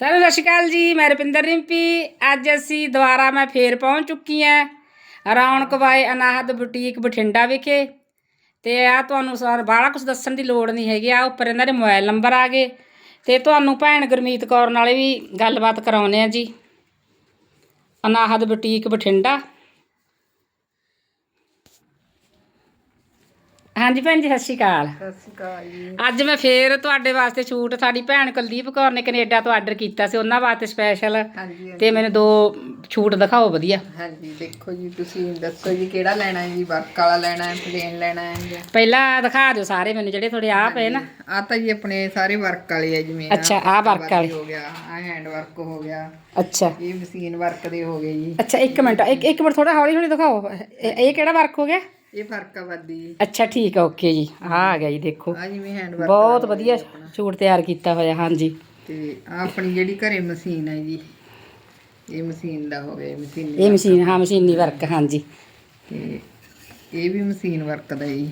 Sir, ਸਤਿ ਸ਼੍ਰੀ ਅਕਾਲ ਜੀ, ਮੈਂ ਰੁਪਿੰਦਰ ਰਿੰਪੀ। ਅੱਜ ਅਸੀਂ ਦੁਬਾਰਾ ਮੈਂ ਫੇਰ ਪਹੁੰਚ ਚੁੱਕੀ ਹਾਂ ਰੌਣਕ ਬਾਈ ਅਨਾਹਦ ਬੁਟੀਕ ਬਠਿੰਡਾ ਵਿਖੇ। ਤੇ ਆ ਤੁਹਾਨੂੰ ਸਾਰ, ਬਾਹਲਾ ਕੁਝ ਦੱਸਣ ਦੀ ਲੋੜ ਨਹੀਂ ਹੈਗੀ। ਆ ਉੱਪਰ ਇਹਨਾਂ ਦੇ ਮੋਬਾਈਲ ਨੰਬਰ ਆ ਗਏ। ਤੇ ਤੁਹਾਨੂੰ ਭੈਣ ਗੁਰਮੀਤ ਕੌਰ ਨਾਲ ਵੀ ਗੱਲਬਾਤ ਕਰਾਉਨੇ ਆ ਜੀ। ਅਨਾਹਦ ਬੁਟੀਕ ਬਠਿੰਡਾ। ਹਾਂਜੀ ਭੈਣ ਜੀ ਸਤਿ ਸ਼੍ਰੀ ਅਕਾਲ। ਸਤਿ ਸ਼੍ਰੀ ਅਕਾਲ ਜੀ। ਅੱਜ ਮੈਂ ਫੇਰ ਤੁਹਾਡੇ ਵਾਸਤੇ ਸੂਟ ਸਾਡੀ ਭੈਣ ਕੁਲਦੀਪ ਕੌਰ ਨੇ ਕੈਨੇਡਾ ਤੋਂ ਆਰਡਰ ਕੀਤਾ ਸੀ ਉਹਨਾਂ ਵਾਸਤੇ ਸਪੈਸ਼ਲ ਹਾਂਜੀ ਤੇ ਮੈਨੂੰ ਦੋ ਛੂਟ ਦਿਖਾਓ ਵਧੀਆ। ਹਾਂਜੀ ਦੇਖੋ ਜੀ ਤੁਸੀਂ ਦੱਸੋ ਜੀ ਕਿਹੜਾ ਲੈਣਾ ਹੈ ਜੀ? ਵਰਕ ਵਾਲਾ ਲੈਣਾ ਹੈ ਪਲੇਨ ਲੈਣਾ ਹੈ ਜੀ? ਪਹਿਲਾਂ ਦਿਖਾ ਦਿਓ ਸਾਰੇ ਮੈਨੂੰ ਜਿਹੜੇ ਤੁਹਾਡੇ ਆ ਪਏ ਨਾ। ਆ ਤਾਂ ਜੀ ਆਪਣੇ ਸਾਰੇ ਵਰਕ ਵਾਲੇ ਆ ਜਿਵੇਂ ਅੱਛਾ, ਆਹ work ਵਾਲੇ। ਹੋ ਗਿਆ ਆ ਹੈਂਡ ਵਰਕ ਹੋ ਗਿਆ। ਅੱਛਾ। ਇਹ ਮਸ਼ੀਨ ਵਰਕ ਦੇ ਹੋ ਗਏ ਜੀ। ਅੱਛਾ ਇੱਕ ਮਿੰਟ ਇੱਕ ਇੱਕ ਮਿੰਟ ਥੋੜਾ ਹੌਲੀ ਹੌਲੀ ਦਿਖਾਓ। ਇਹ ਕਿਹੜਾ ਵਰਕ ਹੋ ਗਿਆ? ਇਹ ਫ਼ਰਕ ਆਬਾਦੀ ਜੀ ਅੱਛਾ ਠੀਕ ਹੈ ਓਕੇ ਜੀ। ਆ ਆ ਗਿਆ ਜੀ ਦੇਖੋ। ਆ ਜਿਵੇਂ ਹੈਂਡ ਵਰਕ ਬਹੁਤ ਵਧੀਆ ਸੂਟ ਤਿਆਰ ਕੀਤਾ ਹੋਇਆ ਹਾਂਜੀ। ਤੇ ਆ ਆਪਣੀ ਜਿਹੜੀ ਘਰੇ ਮਸ਼ੀਨ ਹੈ ਜੀ ਇਹ ਮਸ਼ੀਨ ਦਾ ਹੋ ਗਿਆ ਮਸ਼ੀਨ ਇਹ ਮਸ਼ੀਨ ਹਾਂ ਮਸ਼ੀਨੀ ਵਰਕ ਹਾਂਜੀ। ਤੇ ਇਹ ਵੀ ਮਸ਼ੀਨ ਵਰਕ ਦਾ ਜੀ।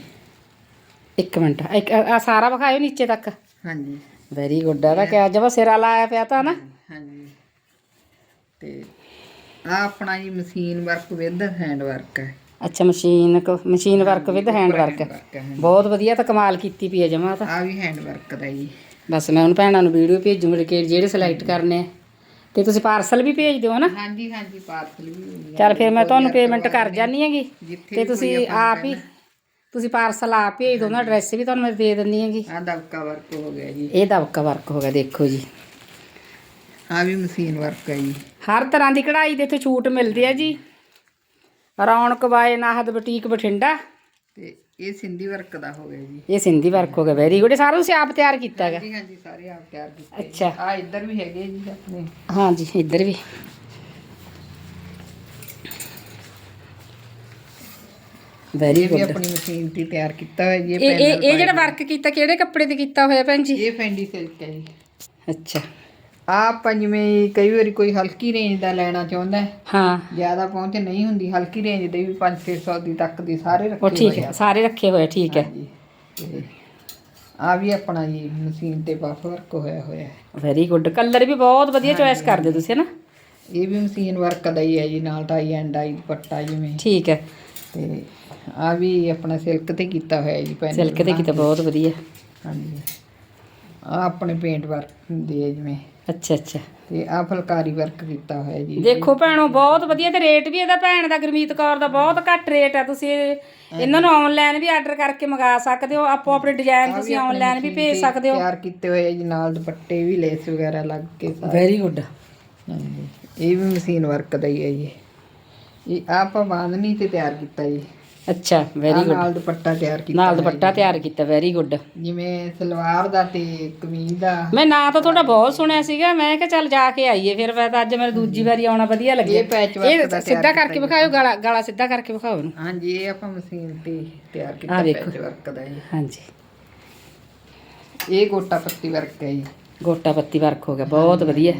ਇੱਕ ਮਿੰਟ ਇੱਕ ਆ ਸਾਰਾ ਵਿਖਾਇਓ ਨੀਚੇ ਤੱਕ। ਹਾਂਜੀ। ਵੈਰੀ ਗੁੱਡ ਆ ਤਾਂ ਕਿਆ ਜਮਾ ਸਿਰਾ ਲਾਇਆ ਪਿਆ ਤਾਂ ਨਾ। ਹਾਂਜੀ। ਤੇ ਆ ਆਪਣਾ ਜੀ machine work with hand work ਹੈ ਅੱਛਾ machine machine work with hand work ਹੈ ਬਹੁਤ ਵਧੀਆ ਤਾਂ ਕਮਾਲ ਕੀਤੀ ਪਈ ਹੈ ਜਮਾ ਤਾਂ। ਆ ਵੀ ਹੈਂਡ ਵਰਕ ਦਾ ਜੀ। ਬਸ ਮੈਂ ਉਹਨੂੰ ਭੈਣਾਂ ਨੂੰ ਵੀਡੀਓ ਭੇਜੂੰਗੀ ਕਿ ਜਿਹੜੇ ਸਿਲੈਕਟ ਕਰਨੇ ਆ। ਤੇ ਤੁਸੀਂ ਪਾਰਸਲ ਵੀ ਭੇਜ ਦਿਓ ਨਾ। ਹਾਂਜੀ ਹਾਂਜੀ ਪਾਰਸਲ ਵੀ ਹੁੰਦੀ ਚਲ ਫਿਰ ਮੈਂ ਤੁਹਾਨੂੰ ਪੇਮੈਂਟ ਕਰ ਜਾਨੀ ਹੈਗੀ। ਜਿੱਥੇ ਤੇ ਤੁਸੀਂ ਆਪ ਹੀ ਤੁਸੀਂ ਪਾਰਸਲ ਆਪ ਭੇਜ ਦਿਓ ਨਾ ਐਡਰੈਸ ਵੀ ਤੁਹਾਨੂੰ ਮੈਂ ਦੇ ਦਿੰਦੀ ਹੈਗੀ। ਆ ਦਬਕਾ ਵਰਕ ਹੋ ਗਿਆ ਜੀ। ਇਹ ਦਬਕਾ ਵਰਕ ਹੋ ਗਿਆ ਦੇਖੋ ਜੀ। ਆ ਵੀ ਮਸ਼ੀਨ ਵਰਕ ਹੈ ਜੀ। ਹਰ ਤਰ੍ਹਾਂ ਦੀ ਕਢਾਈ ਦੇ ਇੱਥੇ ਛੂਟ ਮਿਲਦੀ ਹੈ ਜੀ। ਰੌਣਕ ਬਾਏ ਨਾਹਦ ਬੁਟੀਕ ਬਠਿੰਡਾ। ਤੇ ਇਹ ਸਿੰਧੀ ਵਰਕ ਦਾ ਹੋ ਗਿਆ ਜੀ। ਇਹ ਸਿੰਧੀ ਵਰਕ ਹੋ ਗਿਆ ਵੈਰੀ ਗੁੱਡ ਸਾਰਾ ਤੁਸੀਂ ਆਪ ਤਿਆਰ ਕੀਤਾ ਹੈਗਾ? ਹਾਂਜੀ ਹਾਂਜੀ ਸਾਰੇ ਆਪ ਤਿਆਰ ਕੀਤੇ ਅੱਛਾ। ਆ ਇੱਧਰ ਵੀ ਹੈਗੇ ਜੀ ਆਪਣੇ। ਹਾਂਜੀ ਇੱਧਰ ਵੀ। ਵੈਰੀ ਗੁੱਡ ਆਪਣੀ ਮਸ਼ੀਨ ਤੇ ਤਿਆਰ ਕੀਤਾ ਹੋਇਆ ਜੀ ਇਹ ਇਹ ਜਿਹੜਾ ਵਰਕ ਕੀਤਾ ਕਿਹੜੇ ਕੱਪੜੇ ਤੇ ਕੀਤਾ ਹੋਇਆ ਭੈਣ ਜੀ? ਇਹ ਫੈਂਡੀ ਸਿਲਕ ਹੈ ਜੀ। ਅੱਛਾ। ਆਪਾਂ ਜਿਵੇਂ ਕਈ ਵਾਰੀ ਕੋਈ ਹਲਕੀ ਰੇਂਜ ਦਾ ਲੈਣਾ ਚਾਹੁੰਦਾ ਹੈ ਹਾਂ। ਜ਼ਿਆਦਾ ਪਹੁੰਚ ਨਹੀਂ ਹੁੰਦੀ ਹਲਕੀ ਰੇਂਜ ਦੇ ਵੀ 5-600 ਦੀ ਤੱਕ ਦੇ ਸਾਰੇ ਉਹ ਰੱਖੇ ਠੀਕ ਹੈ ਸਾਰੇ ਰੱਖੇ ਹੋਏ ਠੀਕ ਹੈ। ਆ ਵੀ ਆਪਣਾ ਜੀ ਮਸ਼ੀਨ ਤੇ ਬਫ ਵਰਕ ਹੋਇਆ ਹੋਇਆ ਹੈ। ਵੈਰੀ ਗੁੱਡ ਕਲਰ ਵੀ ਬਹੁਤ ਵਧੀਆ ਚੋਇਸ ਕਰਦੇ ਤੁਸੀਂ ਹੈ ਨਾ? ਇਹ ਵੀ ਮਸ਼ੀਨ ਵਰਕ ਦਾ ਹੀ ਹੈ ਜੀ ਨਾਲ ਟਾਈ ਐਂਡ ਆਈ ਦੁਪੱਟਾ ਜਿਵੇਂ। ਠੀਕ ਹੈ। ਤੇ ਆ ਵੀ ਆਪਣਾ ਸਿਲਕ ਤੇ ਕੀਤਾ ਹੋਇਆ ਜੀ ਸਿਲਕ ਤੇ ਕੀਤਾ ਬਹੁਤ ਵਧੀਆ। ਹਾਂਜੀ। ਆਪਣੇ ਪੇਂਟ ਵਰਕ ਹੁੰਦੇ ਆ ਜਿਵੇਂ। ਅੱਛਾ ਅੱਛਾ। ਤੇ ਆ ਫੁਲਕਾਰੀ ਵਰਕ ਕੀਤਾ ਹੋਇਆ ਜੀ। ਦੇਖੋ ਭੈਣੋ ਬਹੁਤ ਵਧੀਆ ਤੇ ਰੇਟ ਵੀ ਇਹਦਾ ਭੈਣ ਦਾ ਗੁਰਮੀਤ ਕੌਰ ਦਾ ਬਹੁਤ ਘੱਟ ਰੇਟ ਹੈ ਤੁਸੀਂ ਇਹ- ਇਹਨਾਂ ਨੂੰ ਆਨਲਾਈਨ ਵੀ ਆਰਡਰ ਕਰਕੇ ਮੰਗਾ ਸਕਦੇ ਹੋ। ਆਪੋ ਆਪਣੇ ਡਿਜ਼ਾਈਨ ਤੁਸੀਂ ਆਨਲਾਈਨ ਵੀ ਭੇਜ ਸਕਦੇ ਹੋ। ਤਿਆਰ ਕੀਤੇ ਹੋਏ ਆ ਜੀ ਨਾਲ ਦੁਪੱਟੇ ਵੀ ਲੈਸ ਵਗੈਰਾ ਲੱਗ ਕੇ ਵੈਰੀ ਗੁੱਡ ਹਾਂਜੀ। ਇਹ ਵੀ ਮਸ਼ੀਨ ਵਰਕ ਦਾ ਹੀ ਹੈ ਜੀ। ਇਹ ਆਪਾਂ ਬਾਂਧਨੀ ਤੇ ਤਿਆਰ ਕੀਤਾ ਜੀ। ਅੱਛਾ ਵੈਰੀ ਆਹ ਨਾਲ ਦੁਪੱਟਾ ਤਿਆਰ ਕੀਤਾ ਨਾਲ ਦੁਪੱਟਾ ਤਿਆਰ ਕੀਤਾ ਵੈਰੀ ਗੁੱਡ ਜਿਵੇਂ ਸਲਵਾਰ ਦਾ ਤੇ ਕਮੀਜ਼ ਦਾ। ਮੈਂ ਨਾਂ ਤਾਂ ਤੁਹਾਡਾ ਬਹੁਤ ਸੁਣਿਆ ਸੀਗਾ ਮੈਂ ਕਿਹਾ ਚੱਲ ਜਾ ਕੇ ਆਈਏ ਫਿਰ ਮੈਂ ਤਾਂ ਅੱਜ ਮੈਨੂੰ ਦੂਜੀ ਵਾਰੀ ਆਉਣਾ ਵਧੀਆ ਲੱਗਿਆ। ਇਹ ਪੈਚ ਵਰਕ ਇਹ ਦਾ ਸਿੱਧਾ ਕਰਕੇ ਵਿਖਾਓ ਗਾਲਾ ਗਾਲਾ ਸਿੱਧਾ ਕਰਕੇ ਵਿਖਾਓ ਇਹਨੂੰ। ਹਾਂਜੀ ਇਹ ਆਪਾਂ ਮਸ਼ੀਨ ਤੇ ਤਿਆਰ ਆਹ ਕੀਤਾ। ਪੈਚ ਵਰਕ ਦਾ ਜੀ। ਹਾਂਜੀ। ਇਹ ਗੋਟਾ ਪੱਤੀ ਵਰਕ ਹੈ ਜੀ। ਗੋਟਾ ਪੱਤੀ ਵਰਕ ਹੋ ਗਿਆ ਬਹੁਤ ਵਧੀਆ।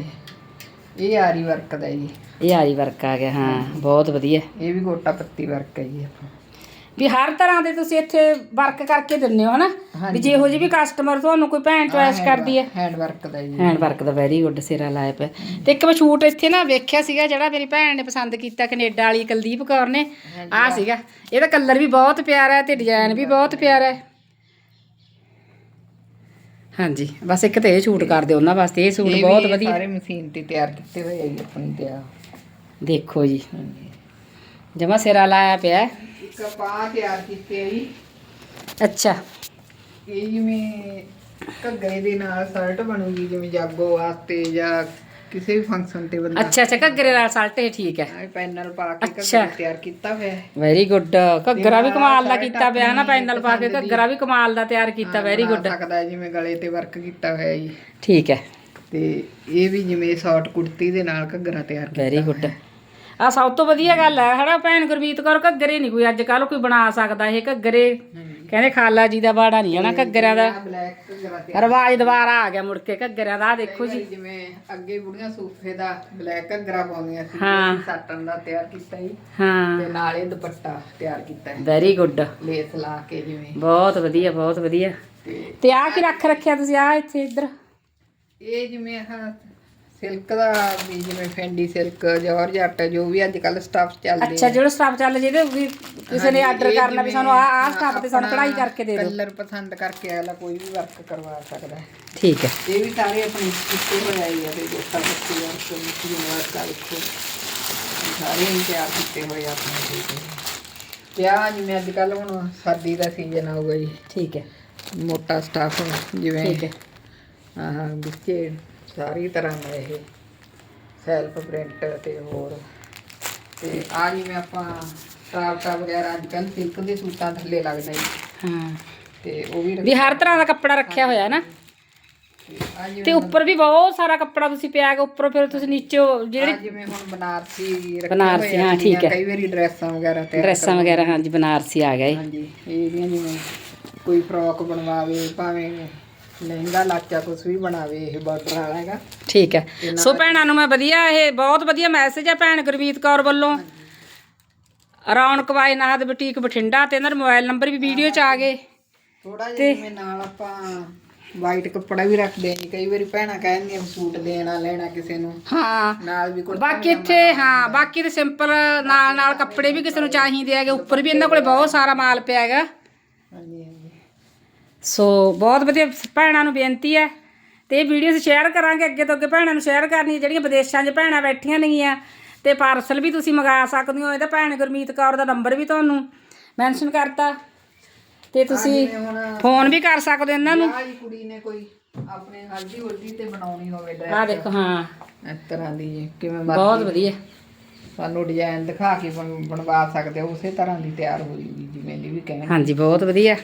ਇਹ ਆਰੀ ਵਰਕ ਦਾ ਜੀ। ਇਹ ਆਰੀ ਵਰਕ ਆ ਗਿਆ ਹਾਂ ਬਹੁਤ ਵਧੀਆ। ਇਹ ਵੀ ਗੋਟਾ ਪੱਤੀ ਵਰਕ ਹੈ ਜੀ ਆਪਾਂ। ਵੀ ਹਰ ਤਰ੍ਹਾਂ ਦੇ ਤੁਸੀਂ ਇੱਥੇ ਵਰਕ ਕਰਕੇ ਦਿੰਦੇ ਹੋ ਹਨਾ? ਵੀ ਜੇ ਇਹੋ ਜਿਹੀ ਵੀ ਕਸਟਮਰ ਤੁਹਾਨੂੰ ਕੋਈ ਭੈਣ ਚੁਆਇਸ ਕਰਦੀ ਹੈ। ਹੈਂਡ ਵਰਕ ਦਾ ਜੀ। ਹੈਂਡ ਵਰਕ ਦਾ ਵੈਰੀ ਗੁੱਡ ਸਿਰਾ ਲਾਇਆ ਪਿਆ। ਤੇ ਇੱਕ ਮੈਂ ਸ਼ੂਟ ਇੱਥੇ ਨਾ ਵੇਖਿਆ ਸੀਗਾ ਜਿਹੜਾ ਮੇਰੀ ਭੈਣ ਨੇ ਪਸੰਦ ਕੀਤਾ ਕੈਨੇਡਾ ਵਾਲੀ ਕੁਲਦੀਪ ਕੌਰ ਨੇ। ਆਹ ਸੀਗਾ। ਇਹਦਾ ਕਲਰ ਵੀ ਬਹੁਤ ਪਿਆਰਾ ਹੈ ਤੇ ਡਿਜ਼ਾਈਨ ਵੀ ਬਹੁਤ ਪਿਆਰਾ ਹੈ। ਹਾਂਜੀ ਬਸ ਇੱਕ ਤੇ ਇਹ ਸ਼ੂਟ ਕਰ ਦਿਓ ਉਹਨਾਂ ਵਾਸਤੇ। ਇਹ ਸੂਟ ਬਹੁਤ ਵਧੀਆ। ਸਾਰੇ ਮਸ਼ੀਨ ਤੇ ਤਿਆਰ ਕੀਤੇ ਹੋਏ ਆ ਜੀ ਆਪਣੀ ਤੇ ਆ। ਦੇਖੋ ਜੀ। ਜਮਾ ਸਿਰਾ ਲਾਇਆ ਪਿਆ ਤਿਆਰ ਕੀਤੇ ਆ ਜੀ। ਅੱਛਾ। ਇਹ ਜਿਵੇਂ ਘੱਗਰੇ ਦੇ ਨਾਲ ਸ਼ਰਟ ਬਣੂਗੀ ਜਿਵੇਂ ਜਾਗੋ ਵਾਸਤੇ ਜਾਂ ਕਿਸੇ ਵੀ ਫੰਕਸ਼ਨ ਤੇ ਬੰਦਾ ਅੱਛਾ ਅੱਛਾ ਘੱਗਰੇ ਨਾਲ ਸਲਟ ਇਹ ਠੀਕ ਹੈ। ਆਹ ਪੈਨਲ ਪਾ ਕੇ ਅੱਛਾ। ਘੱਗਰਾ ਤਿਆਰ ਕੀਤਾ ਹੋਇਆ ਹੈ। ਵੈਰੀ ਗੁੱਡ ਘੱਗਰਾ ਵੀ ਕਮਾਲ ਦਾ ਕੀਤਾ ਪਿਆ ਨਾ ਪੈਨਲ ਪਾ ਕੇ ਘੱਗਰਾ ਵੀ ਕਮਾਲ ਦਾ ਤਿਆਰ ਕੀਤਾ ਵੈਰੀ ਬਣਾ ਗੁੱਡ ਸਕਦਾ ਹੈ ਜਿਵੇਂ ਗਲੇ ਤੇ ਵਰਕ ਕੀਤਾ ਹੋਇਆ ਜੀ। ਠੀਕ ਹੈ। ਤੇ ਇਹ ਵੀ ਜਿਵੇਂ ਸ਼ਾਰਟ ਕੁੜਤੀ ਦੇ ਨਾਲ ਘੱਗਰਾ ਤਿਆਰ ਕੀਤਾ ਵੈਰੀ ਗੁੱਡ ਆ ਸਭ ਤੋਂ ਵਧੀਆ ਗੱਲ ਹੈ ਹਨਾ ਭੈਣ ਗੁਰਮੀਤ ਕੌਰ ਘੱਗਰੇ ਨਹੀਂ ਕੋਈ ਅੱਜ ਕੱਲ ਕੋਈ ਬਣਾ ਸਕਦਾ ਇਹ ਘੱਗਰੇ। ਕਹਿੰਦੇ ਖਾਲਾ ਜੀ ਦਾ ਬਾੜਾ ਨਹੀਂ ਹਨਾ ਘੱਗਰਿਆਂ ਦਾ। ਬਲੈਕ ਘੱਗਰਾ ਰਿਵਾਜ ਦੁਬਾਰਾ ਆ ਗਿਆ ਮੁੜ ਕੇ ਘੱਗਰਿਆਂ ਦਾ ਆਹ ਦੇਖੋ ਜੀ। ਜਿਵੇਂ ਅੱਗੇ ਬੁੜੀਆਂ ਸੂਫੇ ਦਾ ਬਲੈਕ ਘੱਗਰਾ ਪਾਉਂਦੀਆਂ ਸੀ ਹਾਂ। ਸਾਟਨ ਦਾ ਤਿਆਰ ਕੀਤਾ ਜੀ ਹਾਂ। ਤੇ ਨਾਲੇ ਦੁਪੱਟਾ ਤਿਆਰ ਕੀਤਾ ਹੈ ਵੈਰੀ ਗੁੱਡ ਲੇਸ ਲਾ ਕੇ ਜਿਵੇਂ। ਬਹੁਤ ਵਧੀਆ ਬਹੁਤ ਵਧੀਆ। ਤੇ ਤੇ ਆ ਕੀ ਰੱਖ ਰੱਖਿਆ ਤੁਸੀਂ? ਆ ਇੱਥੇ ਇੱਧਰ। ਇਹ ਜਿਵੇਂ ਆਹ ਸਿਲਕ ਦਾ ਵੀ ਜਿਵੇਂ ਫੈਂਡੀ ਸਿਲਕ ਜਾਰਜੱਟ ਜੋ ਵੀ ਅੱਜ ਕੱਲ ਸਟਾਫ ਚੱਲਦੇ ਅੱਛਾ ਜਿਹੜਾ ਸਟਾਫ ਚੱਲ ਜਿਹਦੇ ਵੀ ਕਿਸੇ ਨੇ ਆਰਡਰ ਕਰਨਾ ਵੀ ਸਾਨੂੰ ਆਹ ਆਹ ਸਟਾਫ ਤੇ ਸਾਨੂੰ ਕਢਾਈ ਕਰਕੇ ਦੇ ਦਿਓ। ਕਲਰ ਪਸੰਦ ਕਰਕੇ ਅਗਲਾ ਕੋਈ ਵੀ ਵਰਕ ਕਰਵਾ ਸਕਦਾ। ਹੈ ਠੀਕ ਹੈ। ਇਹ ਵੀ ਸਾਰੇ ਆਪਣੇ ਕੀਤੇ ਹੋਏ ਆਈ ਆ ਤੇ ਦੋਸਤਾਂ ਬੱਚੇ ਵਰਕ ਮਿੱਟੀ ਵਰਕ ਆ ਦੇਖੋ। ਸਾਰੇ ਹੀ ਤਿਆਰ ਕੀਤੇ ਹੋਏ ਆ ਆਪਣੇ ਵਿਆਹ ਜਿਵੇਂ ਅੱਜ ਕੱਲ ਹੁਣ ਸਰਦੀ ਦਾ ਸੀਜ਼ਨ ਆਊਗਾ ਜੀ। ਠੀਕ ਹੈ। ਮੋਟਾ ਸਟਾਫ ਜਿਵੇਂ ਠੀਕ ਹੈ। ਹਾਂ ਵਿੱਚੇ ਸਾਰੀ ਤਰ੍ਹਾਂ ਦਾ ਇਹ ਸੈਲਫ ਪ੍ਰਿੰਟ ਤੇ ਹੋਰ। ਤੇ ਆ ਜਿਵੇਂ ਆਪਾਂ ਟਾਪਟਾ ਵਗੈਰਾ ਅੱਜ ਕੱਲ ਸਿਲਕ ਦੇ ਸੂਟਾਂ ਥੱਲੇ ਲੱਗਦਾ ਜੀ ਹਾਂ। ਤੇ ਉਹ ਵੀ ਵੀ ਹਰ ਤਰ੍ਹਾਂ ਦਾ ਕੱਪੜਾ ਰੱਖਿਆ ਹੋਇਆ ਨਾ। ਆ ਜਿਵੇਂ ਤੇ ਉੱਪਰ ਵੀ ਬਹੁਤ ਸਾਰਾ ਕੱਪੜਾ ਤੁਸੀਂ ਪਿਆ ਕੇ ਉੱਪਰ ਫਿਰ ਤੁਸੀਂ ਨੀਚੇ ਜਿਹੜੀ ਆਹ ਜਿਵੇਂ ਹੁਣ ਬਨਾਰਸੀ ਰੱਖੇ ਬਨਾਰਸੀ, ਹੋਏ ਆ ਹਾਂ, ਠੀਕ ਜਿਹੜੀਆਂ ਹੈ। ਕਈ ਵਾਰੀ ਡਰੈਸਾਂ ਵਗੈਰਾ ਤੇ ਡਰੈਸਾਂ ਵਗੈਰਾ ਹਾਂਜੀ ਬਨਾਰਸੀ ਆ ਗਏ। ਹਾਂਜੀ ਇਹਦੀਆਂ ਜਿਵੇਂ ਕੋਈ ਫਰੋਕ ਬਣਵਾਵੇ ਭਾਵੇਂ ਲਹਿੰਗਾ ਲਾਚਾ ਕੁਝ ਵੀ ਬਣਾਵੇ ਇਹ ਬਾਰਡਰ ਵਾਲਾ ਹੈਗਾ। ਠੀਕ ਹੈ। ਸੋ ਭੈਣਾਂ ਨੂੰ ਮੈਂ ਵਧੀਆ ਇਹ ਬਹੁਤ ਵਧੀਆ ਮੈਸੇਜ ਹੈ ਭੈਣ ਗੁਰਮੀਤ ਕੌਰ ਵੱਲੋਂ। ਰੌਣਕ ਵਾਈ ਨਾਹਦ ਬੁਟੀਕ ਬਠਿੰਡਾ ਤੇ ਇਹਨਾਂ ਦਾ ਮੋਬਾਈਲ ਨੰਬਰ ਵੀ ਵੀਡੀਓ 'ਚ ਆ ਗਏ। ਥੋੜਾ ਜਿਹਾ ਜਿਵੇਂ ਨਾਲ ਆਪਾਂ ਵਾਈਟ ਕੱਪੜਾ ਵੀ ਰੱਖਦੇ ਜੀ ਕਈ ਵਾਰੀ ਭੈਣਾਂ ਕਹਿੰਦੀਆਂ ਸੂਟ ਦੇਣਾ ਲੈਣਾ ਕਿਸੇ ਨੂੰ। ਹਾਂ ਨਾਲ ਵੀ ਕੁੜਤਾ ਬਾਕੀ ਇੱਥੇ ਹਾਂ ਬਾਕੀ ਤੇ ਸਿੰਪਲ ਨਾਲ ਨਾਲ ਕੱਪੜੇ ਵੀ ਕਿਸੇ ਨੂੰ ਚਾਹੀਦੇ ਹੈਗੇ ਉੱਪਰ ਵੀ ਇਹਨਾਂ ਕੋਲੇ ਬਹੁਤ ਸਾਰਾ ਮਾਲ ਪਿਆ ਹੈਗਾ। ਸੋ ਬਹੁਤ ਵਧੀਆ ਭੈਣਾਂ ਨੂੰ ਬੇਨਤੀ ਹੈ ਤੇ ਇਹ ਵੀਡੀਓਜ਼ ਸ਼ੇਅਰ ਕਰਾਂਗੇ ਅੱਗੇ ਤੋਂ ਅੱਗੇ ਭੈਣਾਂ ਨੂੰ ਸ਼ੇਅਰ ਕਰਨੀ ਜਿਹੜੀਆਂ ਵਿਦੇਸ਼ਾਂ 'ਚ ਭੈਣਾਂ ਬੈਠੀਆਂ ਨੇਗੀਆਂ ਤੇ ਪਾਰਸਲ ਵੀ ਤੁਸੀਂ ਮੰਗਾ ਸਕਦੇ ਹੋ ਇਹਦਾ ਭੈਣ ਗੁਰਮੀਤ ਕੌਰ ਦਾ ਨੰਬਰ ਵੀ ਤੁਹਾਨੂੰ ਮੈਂਸ਼ਨ ਕਰਤਾ ਤੇ ਤੁਸੀਂ ਫੋਨ ਵੀ ਕਰ ਸਕਦੇ ਹੋ ਇਹਨਾਂ ਨੂੰ। ਆਹ ਜੀ ਕੁੜੀ ਨੇ ਕੋਈ ਆਪਣੇ ਹਲਦੀ ਹੁਲਦੀ ਤੇ ਬਣਾਉਣੀ ਹੋਵੇ ਆਹ ਡਰੈਸ ਦੇਖੋ ਹਾਂ। ਇਸ ਤਰ੍ਹਾਂ ਦੀ ਜੀ, ਕਿਵੇਂ ਬਹੁਤ ਮਰਜ਼ੀ ਵਧੀਆ। ਸਾਨੂੰ ਡਿਜ਼ਾਈਨ ਦਿਖਾ ਕੇ ਬਣ- ਬਣਵਾ ਸਕਦੇ ਹੋ ਉਸੇ ਤਰ੍ਹਾਂ ਦੀ ਤਿਆਰ ਹੋ ਜੂਗੀ ਜਿਵੇਂ ਦੀ ਵੀ ਕਹਿਣ। ਹਾਂਜੀ ਬਹੁਤ ਵਧੀਆ।